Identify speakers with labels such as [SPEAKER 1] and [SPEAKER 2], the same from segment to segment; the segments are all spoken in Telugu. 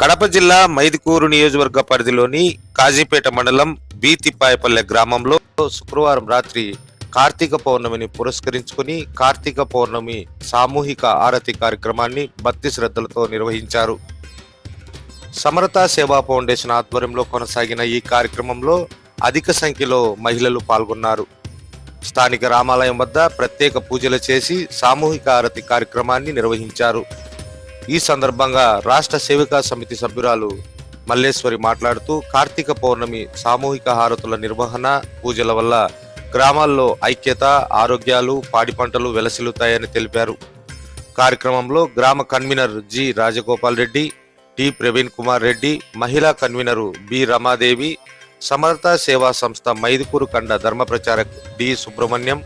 [SPEAKER 1] కడప జిల్లా మైదుకూరు నియోజకవర్గ పరిధిలోని కాజీపేట మండలం బీతిపాయపల్లె గ్రామంలో శుక్రవారం రాత్రి కార్తీక పౌర్ణమిని పురస్కరించుకుని కార్తీక పౌర్ణమి సామూహిక ఆరతి కార్యక్రమాన్ని భక్తి శ్రద్ధలతో నిర్వహించారు. సమరత సేవా ఫౌండేషన్ ఆధ్వర్యంలో కొనసాగిన ఈ కార్యక్రమంలో అధిక సంఖ్యలో మహిళలు పాల్గొన్నారు. స్థానిక రామాలయం వద్ద ప్రత్యేక పూజలు చేసి సామూహిక ఆరతి కార్యక్రమాన్ని నిర్వహించారు. ఈ సందర్భంగా రాష్ట్ర సేవికా సమితి సభ్యురాలు మల్లేశ్వరి మాట్లాడుతూ కార్తీక పౌర్ణమి సామూహిక హారతుల నిర్వహణ పూజల వల్ల గ్రామాల్లో ఐక్యత ఆరోగ్యాలు పాడి పంటలు వెలసిల్లుతాయని తెలిపారు. కార్యక్రమంలో గ్రామ convener G Rajagopal Reddy T Praveen Kumar Reddy మహిళా కన్వీనరు బి రమాదేవి సమర్థ సేవా సంస్థ మైదుకూరు కండ ధర్మ ప్రచారక్ డి సుబ్రహ్మణ్యం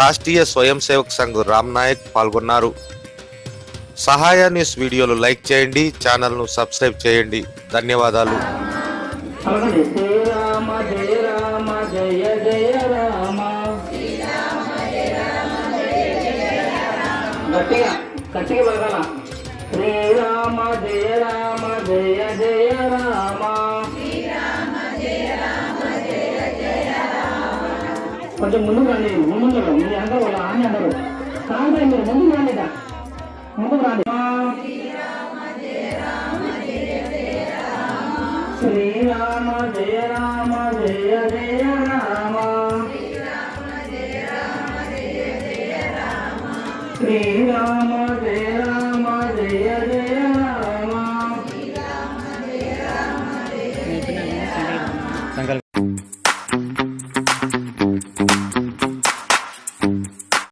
[SPEAKER 1] రాష్ట్రీయ స్వయం సేవక్ సంఘ్ రామ్ నాయక్ పాల్గొన్నారు. సహాయ న్యూస్ వీడియోలు లైక్ చేయండి ఛానల్ను సబ్స్క్రైబ్ చేయండి. ధన్యవాదాలు.
[SPEAKER 2] శ్రీరామ జయ రామ జయ జయ రామ గట్టిగా గట్టిగా శ్రీరామ జయ రామ జయ జయ రామ కొంచెం రండి. ముందు మీ అందరూ వాళ్ళ ఆమె అందరూ. కాదు మీరు ముందు రాలేదా? ముందుకు రాని శ్రీరామ జయ రామ జయ జయ రామ. శ్రీరామ జయ రామ జయ జయ రామ.